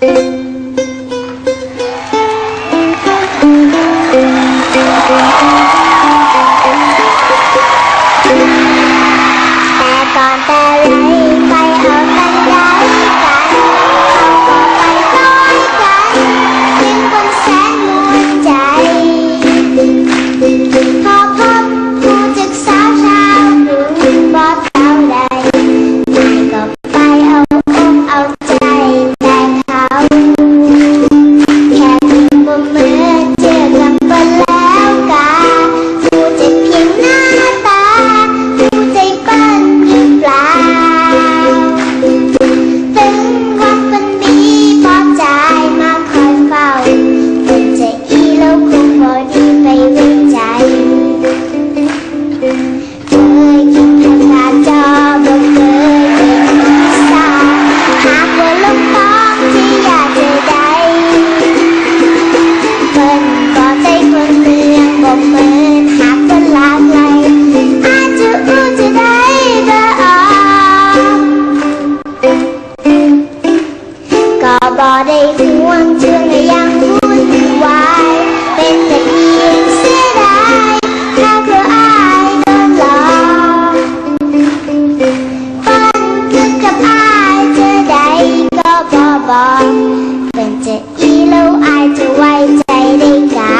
แต่ ก็ได้ห่วงเชื่องยังวุ่นวเป็นแต่เพียงเสียดายถ้าเธออายโดนหลอฝันขึ้นกับอายเธอใก็บอบอเป็นจะอีแล้อายจะไว้ใจได้กา